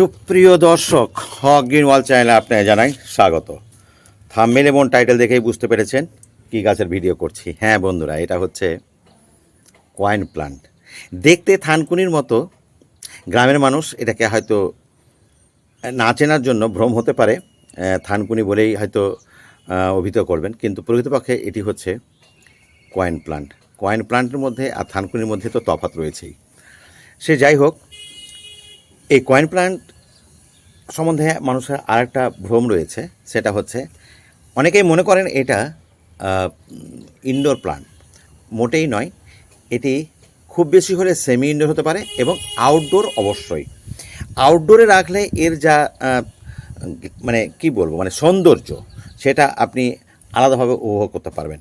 সুপ্রিয় দর্শক, হক গ্রিন ওয়াল চ্যানেলে আপনাকে জানাই স্বাগত। থাম্বেল এবং টাইটেল দেখেই বুঝতে পেরেছেন কি গাছের ভিডিও করছি। হ্যাঁ বন্ধুরা, এটা হচ্ছে কয়েন প্লান্ট। দেখতে থানকুনির মতো গ্রামের মানুষ এটাকে হয়তো না চেনার জন্য ভ্রম হতে পারে থানকুনি বলেই হয়তো অভিহিত করবেন। কিন্তু প্রকৃতপক্ষে এটি হচ্ছে কয়েন প্লান্ট। কয়েন প্লান্টের মধ্যে আর থানকুনির মধ্যে তো তফাৎ রয়েছেই। সে যাই হোক এই কয়েন প্লান্ট সম্বন্ধে মানুষের আরেকটা ভ্রম রয়েছে, সেটা হচ্ছে অনেকেই মনে করেন এটা ইনডোর প্লান্ট মোটেই নয়, এটি খুব বেশি হলে সেমি ইনডোর হতে পারে এবং আউটডোর অবশ্যই। আউটডোরে রাখলে এর যা মানে কি বলব মানে সৌন্দর্য, সেটা আপনি আলাদাভাবে উপভোগ করতে পারবেন।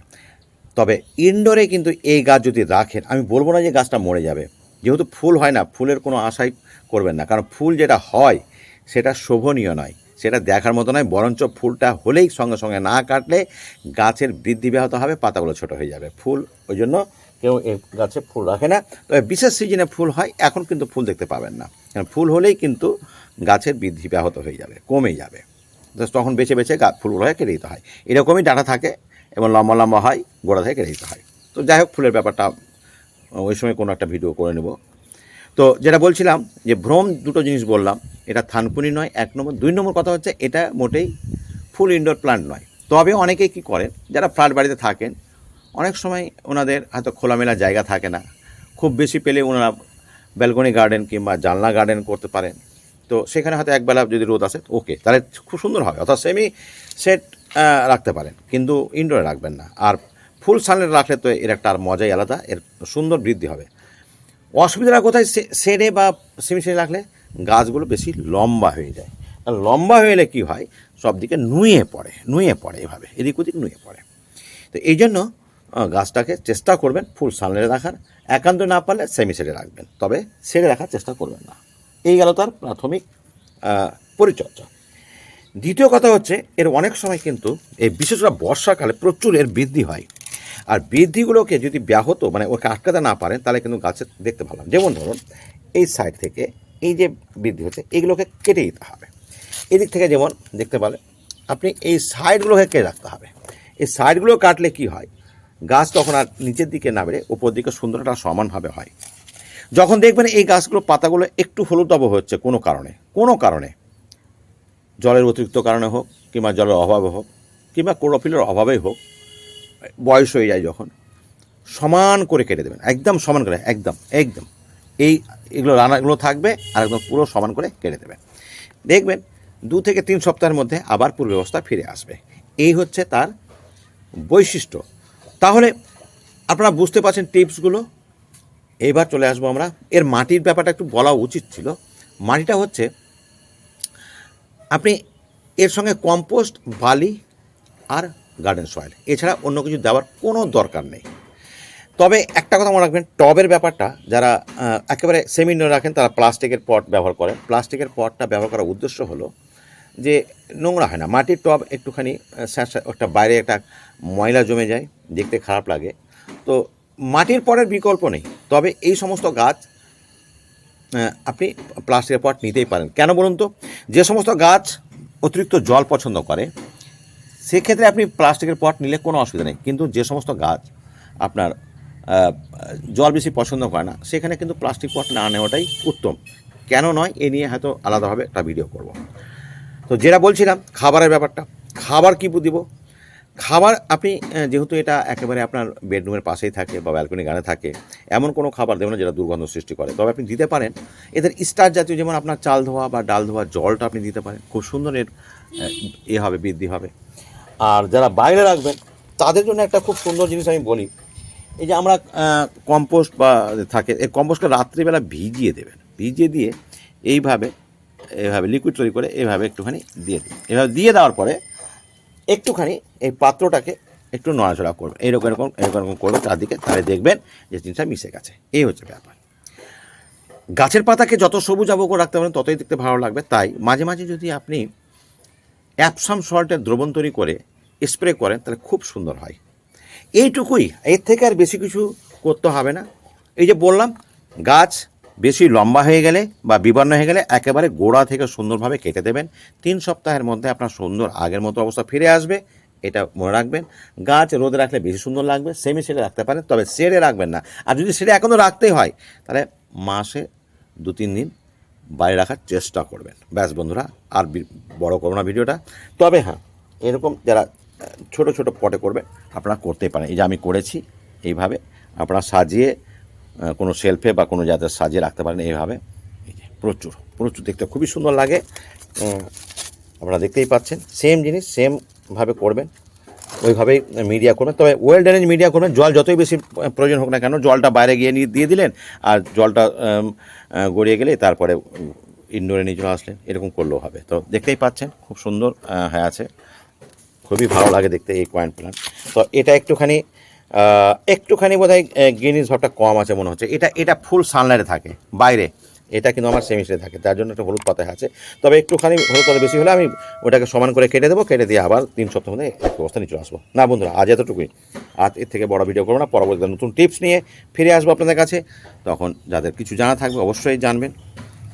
তবে ইনডোরে কিন্তু এই গাছ যদি রাখেন, আমি বলব না যে গাছটা মরে যাবে। যেহেতু ফুল হয় না, ফুলের কোনো আশাই করবেন না। কারণ ফুল যেটা হয়, সেটা শোভনীয় নয়। সেটা দেখার মতো নয়, বরঞ্চ ফুলটা হলেই সঙ্গে সঙ্গে না কাটলে গাছের বৃদ্ধি ব্যাহত হবে, পাতাগুলো ছোট হয়ে যাবে। ফুল, ওই জন্য কেউ এই গাছে ফুল রাখে না। তবে বিশেষ সিজনে ফুল হয়, এখন কিন্তু ফুল দেখতে পাবেন না। কারণ ফুল হলেই কিন্তু গাছের বৃদ্ধি ব্যাহত হয়ে যাবে, কমে যাবে। তখন বেছে বেছে গা, ফুলগুলো হয় কেটে দিতে হয়। এরকমই ডাঁটা থাকে এবং লম্বা লম্বা হয়, গোড়া থেকে কেটে দিতে হয়। তো যাই হোক, ফুলের ব্যাপারটা ওই সময় কোনো একটা ভিডিও করে নেব। তো যেটা বলছিলাম যে ভ্রম দুটো জিনিস বললাম, এটা থানকুনি নয়, এক নম্বর। দুই নম্বর কথা হচ্ছে এটা মোটেই ফুল ইনডোর প্লান্ট নয়। তবে অনেকেই কী করেন, যারা ফ্ল্যাট বাড়িতে থাকেন, অনেক সময় ওনাদের হয়তো খোলামেলা জায়গা থাকে না। খুব বেশি পেলে ওনারা ব্যালকনি গার্ডেন কিংবা জানলা গার্ডেন করতে পারেন। তো সেখানে হয়তো একবেলা যদি রোদ আসে ওকে তাহলে খুব সুন্দর হবে অর্থাৎ সেমি সেট রাখতে পারেন, কিন্তু ইনডোরে রাখবেন না। আর ফুল সানলাইট রাখলে তো এর একটা আর মজাই আলাদা, এর সুন্দর বৃদ্ধি হবে। অসুবিধাটা কোথায় সে- শেডে বা সেমি শেডে রাখলে গাছগুলো বেশি লম্বা হয়ে যায়। আর লম্বা হয়ে এলে কী হয়? সব দিকে নুয়ে পড়ে নুয়ে পড়ে এভাবে, এদিক ওদিক নুয়ে পড়ে। তো এই জন্য গাছটাকে চেষ্টা করবেন ফুল সানলাইটে রাখার, একান্ত না পারলে সেমি শেডে রাখবেন। তবে শেডে রাখার চেষ্টা করবেন না। এই গেল তার প্রাথমিক পরিচর্যা। দ্বিতীয় কথা হচ্ছে, এর অনেক সময় কিন্তু এই বিশেষ করে বর্ষাকালে প্রচুর এর বৃদ্ধি হয়। আর বৃদ্ধিগুলোকে যদি ব্যাহত মানে ওকে আটকাতে না পারেন, তাহলে কিন্তু গাছের দেখতে ভালো যেমন ধরুন, এই সাইড থেকে এই যে বৃদ্ধি হচ্ছে, এগুলোকে কেটে দিতে হবে। এদিক থেকে যেমন দেখতে পেলেন আপনি এই সাইডগুলোকে কেটে রাখতে হবে। এই সাইডগুলো কাটলে কি হয়? গাছ তখন আর নিচের দিকে না বেড়ে উপর দিকে সুন্দরটা সমানভাবে হয়। যখন দেখবেন এই গাছগুলো, পাতাগুলো একটু হলুদাভ হচ্ছে কোনো কারণে কোনো কারণে, জলের অতিরিক্ত কারণে হোক, কিংবা জলের অভাবে হোক, কিংবা ক্লোরোফিলের অভাবেই হোক বয়স হয়ে যায় যখন, সমান করে কেটে দেবেন, একদম সমান করে, একদম একদম। এই এগুলো রান্নাগুলো থাকবে আর একদম পুরো সমান করে কেটে দেবেন। দেখবেন, দু থেকে তিন সপ্তাহের মধ্যে আবার পূর্ব ব্যবস্থা ফিরে আসবে। এই হচ্ছে তার বৈশিষ্ট্য। তাহলে আপনারা বুঝতে পারছেন টিপসগুলো। এইবার চলে আসব আমরা। এর মাটির ব্যাপারটা একটু বলা উচিত ছিল। মাটিটা হচ্ছে, আপনি এর সঙ্গে কম্পোস্ট, বালি আর গার্ডেন সয়েল। এছাড়া অন্য কিছু দেওয়ার কোনো দরকার নেই। তবে একটা কথা মনে রাখবেন, টবের ব্যাপারটা যারা একেবারে সেমিনো রাখেন, তারা প্লাস্টিকের পট ব্যবহার করেন। প্লাস্টিকের পটটা ব্যবহার করার উদ্দেশ্য হলো যে, নোংরা হয় না। মাটির টব একটুখানি একটা বাইরে একটা ময়লা জমে যায়, দেখতে খারাপ লাগে। তো মাটির পটের বিকল্প নেই। তবে এই সমস্ত গাছ আপনি প্লাস্টিকের পট নিতেই পারেন। কেন বলুন তো? যে সমস্ত গাছ অতিরিক্ত জল পছন্দ করে সেক্ষেত্রে আপনি প্লাস্টিকের পট নিলে কোনো অসুবিধা নেই। কিন্তু যে সমস্ত গাছ আপনার জল বেশি পছন্দ করে না, সেখানে কিন্তু প্লাস্টিক পট না নেওয়াটাই উত্তম। কেন নয়? এ নিয়ে হয়তো আলাদাভাবে একটা ভিডিও করব। তো যেটা বলছিলাম, খাবারের ব্যাপারটা। খাবার কী দিব? খাবার আপনি যেহেতু এটা একেবারে আপনার বেডরুমের পাশেই থাকে বা ব্যালকনি গানে থাকে, এমন কোনো খাবার দেবেন না যেটা দুর্গন্ধ সৃষ্টি করে। তবে আপনি দিতে পারেন। এদের স্টার জাতীয় যেমন আপনার চাল ধোয়া বা ডাল ধোয়া জলটা আপনি দিতে পারেন। খুব সুন্দর এর এ হবে, বৃদ্ধি হবে। আর যারা বাইরে রাখবেন, তাদের জন্য একটা খুব সুন্দর জিনিস আমি বলি। এই যে আমরা কম্পোস্ট বা থাকে, এই কম্পোস্টটা রাত্রিবেলা ভিজিয়ে দেবেন। ভিজিয়ে দিয়ে এইভাবে এইভাবে লিকুইড তৈরি করে এইভাবে একটুখানি দিয়ে দিন। এভাবে দিয়ে দেওয়ার পরে একটুখানি এই পাত্রটাকে একটু নড়াচড়া করবে এইরকম এরকম এরকম এরকম করবে চারদিকে তাহলে দেখবেন যে জিনিসটা মিশে গেছে। এই হচ্ছে ব্যাপার। গাছের পাতাকে যত সবুজ আবহাওয়া রাখতে পারেন, ততই দেখতে ভালো লাগবে। তাই মাঝে মাঝে যদি আপনি অ্যাপসাম সল্টের দ্রবণ তৈরি করে স্প্রে করেন, তাহলে খুব সুন্দর হয়। এইটুকুই, এর থেকে আর বেশি কিছু করতে হবে না। এই যে বললাম, গাছ বেশি লম্বা হয়ে গেলে বা বিবর্ণ হয়ে গেলে একেবারে গোড়া থেকে সুন্দরভাবে কেটে দেবেন। তিন সপ্তাহের মধ্যে আপনার সুন্দর আগের মতো অবস্থা ফিরে আসবে, এটা মনে রাখবেন। গাছ রোদে রাখলে বেশি সুন্দর লাগবে সেমি শেডে রাখতে পারেন, তবে শেডে রাখবেন না। আর যদি শেডে এখনও রাখতেই হয়, তাহলে মাসে দু তিন দিন বাইরে রাখার চেষ্টা করবেন। ব্যাস বন্ধুরা, আর বড় করব না ভিডিওটা। তবে হ্যাঁ এরকম যারা, ছোট ছোট পটে করবেন আপনারা করতেই পারেন। এই যে আমি করেছি এইভাবে, আপনারা সাজিয়ে কোনো সেলফে বা কোনো যাতে সাজিয়ে রাখতে পারেন এইভাবে। প্রচুর প্রচুর দেখতে খুবই সুন্দর লাগে। আপনারা দেখতেই পাচ্ছেন সেম জিনিস সেমভাবে করবেন। ওইভাবেই মিডিয়া করবেন তবে ওয়েল ড্রেনেজ মিডিয়া করবেন জল যতই বেশি প্রয়োজন হোক না কেন, জলটা বাইরে গিয়ে নিয়ে দিয়ে দিলেন, আর জলটা গড়িয়ে গেলে তারপরে ইনডোরে নিয়ে চলে আসলেন। এরকম করলেও হবে। তো দেখতেই পাচ্ছেন, খুব সুন্দর হ্যাঁ আছে। খুবই ভালো লাগে দেখতে এই কয়েন প্ল্যান্ট তো এটা একটুখানি একটুখানি বোধ হয় ভাবটা কম আছে মনে হচ্ছে। এটা এটা ফুল সানলাইটে থাকে, বাইরে। এটা কিন্তু আমার সেমিসে থাকে, তার জন্য একটা হলুদ পাতায় আছে। তবে একটুখানি হলুদ পাতা বেশি হলে আমি ওটাকে সমান করে কেটে দেবো, কেটে দিয়ে আবার তিন সপ্তাহ মধ্যে এক অবস্থা নিচে আসব। না বন্ধুরা, আজ এতটুকুই। আজ এর থেকে বড় ভিডিও করব না, পরবর্তীতে নতুন টিপস নিয়ে ফিরে আসব আপনাদের কাছে। তখন যাদের কিছু জানা থাকবে অবশ্যই জানবেন।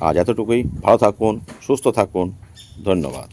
আজ এতটুকুই, ভালো থাকুন, সুস্থ থাকুন, ধন্যবাদ।